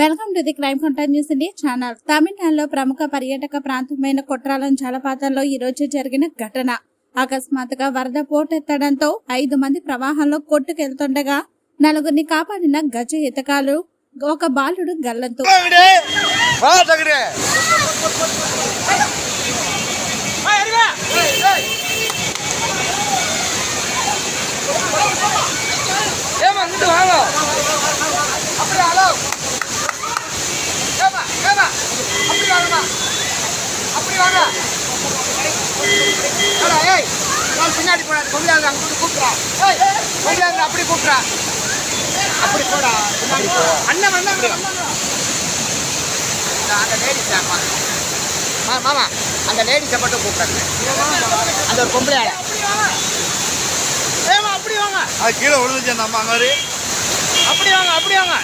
Welcome to the crime content news India channel. తమిళనాడులో ప్రముఖ పర్యాటక ప్రాంతమైన కుట్రాలం జలపాతంలో ఈ రోజు జరిగిన ఘటన. అకస్మాత్తుగా వరద పోటెత్తడంతో ఐదు మంది ప్రవాహంలో కొట్టుకెళ్తుండగా నలుగురిని కాపాడిన గజ ఇతకాలు ఒక బాలుడు గల్లంతో. பின்னாடி போடாது கொண்டாங்க அங்க கூட்டு கூப்பிட்றா. கொண்டாங்க அப்படி கூப்பிட்றா. அப்படி போடா. அண்ணன் வந்தாங்க அந்த லேடிஸ் மா மாமா அந்த லேடிஸை மட்டும் கூப்பிடுங்க அந்த ஒரு பொம்பளை ஆளை ஏமா அப்படி வாங்க. அது கீழே விழுந்துச்சு அந்த அம்மா மாதிரி. அப்படி வாங்க அப்படி வாங்க.